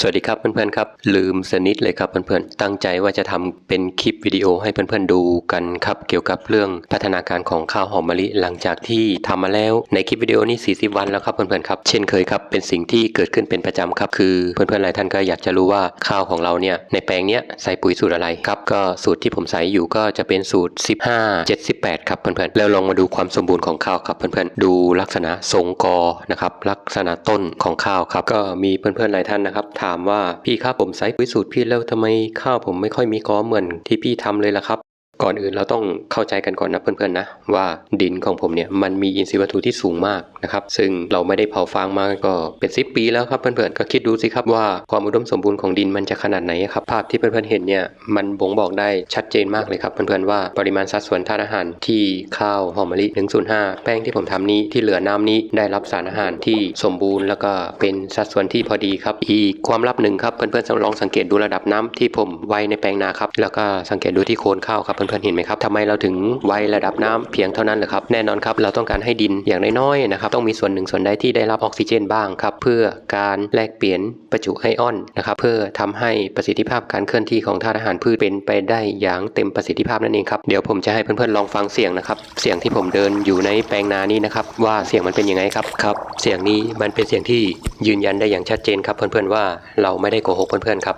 สวัสดีครับเพื่อนๆครับ ลืมสนิทเลยครับเพื่อนๆตั้งใจว่าจะทำเป็นคลิปวิดีโอให้เพื่อนๆดูกันครับเกี่ยวกับเรื่องพัฒนาการของข้าวหอมมะลิหลังจากที่ทำมาแล้วในคลิปวิดีโอนี้ 40 วันแล้วครับเพื่อนๆครับเช่นเคยครับเป็นสิ่งที่เกิดขึ้นเป็นประจำครับคือเพื่อนๆหลายท่านก็อยากจะรู้ว่าข้าวของเราเนี่ยในแปลงเนี้ยใส่ปุ๋ยสูตรอะไรครับก็สูตรที่ผมใส่อยู่ก็จะเป็นสูตร 15 78 ครับเพื่อนๆแล้วลองมาดูความสมบูรณ์ของข้าวครับเพื่อนๆดูลักษณะทรงกอนะครับลักษณะต้นของข้าวครับก็มีเพื่อนๆหลายท่านนะครับถามว่าพี่ครับผมใส่ปุ๋ยสูตรพี่แล้วทำไมข้าวผมไม่ค่อยมีกอเหมือนที่พี่ทำเลยล่ะครับ ก่อนอื่นเราต้องเข้าใจกันก่อนนะเพื่อนๆนะว่าดินของผมเนี่ยมันมีอินทรีย์วัตถุที่สูงมากนะครับซึ่งเราไม่ได้เผาฟางมาก็เป็นสิปีแล้วครับเพื่อนๆก็คิดดูสิครับว่าความอุดมสมบูรณ์ของดินมันจะขนาดไหนครับภาพที่เพื่อนๆเห็นเนี่ยมันบ่งบอกได้ชัดเจนมากเลยครับเพื่อนๆว่าปริมาณสัดส่วนธาตุอาหารที่ข้าวหอมมะลิ 105 แป้งที่ผมทำนี้ที่เหลือน้ำนี้ได้รับสารอาหารที่สมบูรณ์ แล้วก็เป็นสัดส่วนที่พอดีครับอีกความลับหนึ่งครับเพื่อนๆลองสังเกตดูระดับน้ำที่ผมไว้ในแปลงนาครับแล้วก็สังเกตดูที่โคนข้าวครับเพื่อนๆเห็นไหมครับทำไมเราถึงไว้ระดับน้ำเพียงเท่านั้นเหรอครับแน่นอนครับเราต้องการให้ดินอย่างน้อยๆนะครับต้องมีส่วนหนึ่งส่วนใดที่ได้รับออกซิเจนบ้างครับเพื่อการแลกเปลี่ยนประจุไอออนนะครับเพื่อทำให้ประสิทธิภาพการเคลื่อนที่ของธาตุอาหารพืชเป็นไปได้อย่างเต็มประสิทธิภาพนั่นเองครับเดี๋ยวผมจะให้เพื่อนๆลองฟังเสียงนะครับเสียงที่ผมเดินอยู่ในแปลงนานี้นะครับว่าเสียงมันเป็นยังไงครับครับเสียงนี้มันเป็นเสียงที่ยืนยันได้อย่างชัดเจนครับเพื่อนๆว่าเราไม่ได้โกหกเพื่อนๆครับ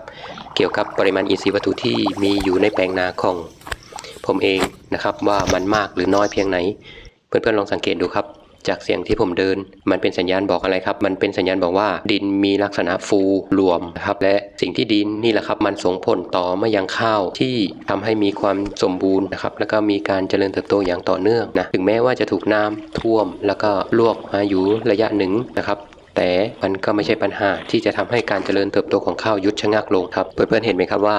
เกี่ยวกับปริมาณอินทรีย์วัตถุที่มีอยู่ในแปลงนาของ ผมเองนะครับว่ามันมากหรือน้อยเพียงไหน เพื่อนๆลองสังเกตดูครับ จากเสียงที่ผมเดิน มันเป็นสัญญาณบอกอะไรครับ มันเป็นสัญญาณบอกว่า ดินมีลักษณะฟูรวมนะครับและสิ่งที่ดินนี่แหละครับมันส่งผลต่อมายังข้าวที่ทำให้มีความสมบูรณ์นะครับแล้วก็มีการเจริญเติบโตอย่างต่อเนื่องนะถึงแม้ว่าจะถูกน้ำท่วม แล้วก็ลวกมาอยู่ระยะหนึ่งนะครับแต่มันก็ไม่ใช่ปัญหาที่จะทำให้การเจริญเติบโตของข้าวยุดชะงักลงครับ เพื่อนๆเห็นไหมครับว่า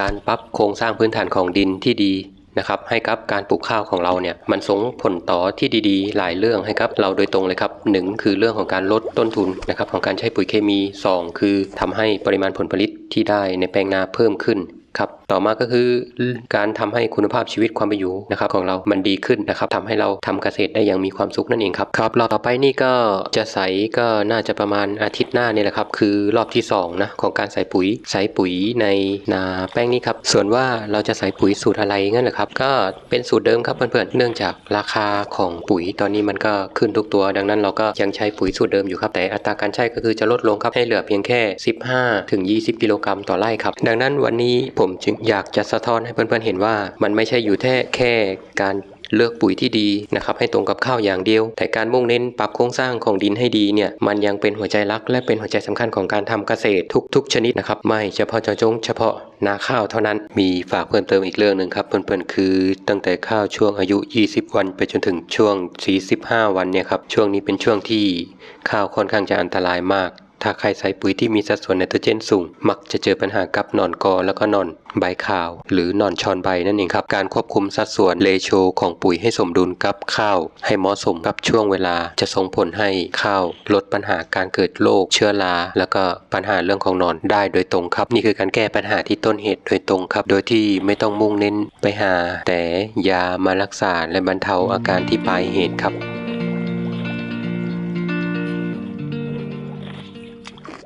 การปรับโครงสร้างพื้นฐานของดินที่ดี นะครับให้กับการปลูกข้าวของเราเนี่ยมันส่งผลต่อที่ดีๆ หลายเรื่องให้ครับเราโดยตรงเลยครับหนึ่งคือเรื่องของการลดต้นทุนนะครับของการใช้ปุ๋ยเคมีสองคือทำให้ปริมาณผลผลิตที่ได้ในแปลงนาเพิ่มขึ้นครับ ต่อมาก็คือการทำให้คุณภาพชีวิตความเป็นอยู่นะครับของเรามันดีขึ้นนะครับทำให้เราทำเกษตรได้อย่างมีความสุขนั่นเองครับครับรอบต่อไปนี่ก็จะใส่ก็น่าจะประมาณอาทิตย์หน้านี่แหละครับคือรอบที่สองนะของการใส่ปุ๋ยใส่ปุ๋ยในนาแป้งนี้ครับส่วนว่าเราจะใส่ปุ๋ยสูตรอะไรงั้นเหรอครับก็เป็นสูตรเดิมครับเพื่อนๆเนื่องจากราคาของปุ๋ยตอนนี้มันก็ขึ้นทุกตัว ดังนั้นเราก็ยังใช้ปุ๋ยสูตรเดิมอยู่ครับแต่อัตราการใช้ก็คือจะลดลงครับให้เหลือเพียงแค่ 15 ถึง 20 กิโลกรัมต่อไร่ครับดังนั้นวันนี้ผมจึงอยากจะสะท้อนให้เพื่อนๆเห็นว่า มันไม่ใช่อยู่แค่แค่การเลือกปุ๋ยที่ดีนะครับให้ตรงกับข้าวอย่างเดียว แต่การมุ่งเน้นปรับโครงสร้างของดินให้ดีเนี่ยมันยังเป็นหัวใจหลัก และเป็นหัวใจสำคัญของการทำเกษตรทุก ๆ ชนิดนะครับไม่เฉพาะเจาะจงเฉพาะนาข้าวเท่านั้นมีฝากเพิ่มเติมอีกเรื่องหนึ่งครับเพื่อนๆคือ ตั้งแต่ข้าวช่วงอายุ 20 วัน ไปจนถึงช่วง 45 วันเนี่ยครับช่วงนี้เป็นช่วงที่ข้าวค่อนข้างจะอันตรายมาก ถ้าใครใส่ปุ๋ยที่มีสัดส่วนไนโตรเจนสูง มักจะเจอปัญหากับหนอนกอแล้วก็หนอนใบขาว หรือหนอนชอนใบนั่นเองครับ การควบคุมสัดส่วนเลโชของปุ๋ยให้สมดุลกับข้าว ให้เหมาะสมกับช่วงเวลา จะส่งผลให้ข้าวลดปัญหาการเกิดโรคเชื้อราแล้วก็ปัญหาเรื่องของหนอนได้โดยตรงครับ นี่คือการแก้ปัญหาที่ต้นเหตุโดยตรงครับ โดยที่ไม่ต้องมุ่งเน้นไปหา แต่ยามารักษาและบรรเทาอาการที่ปลายเหตุครับ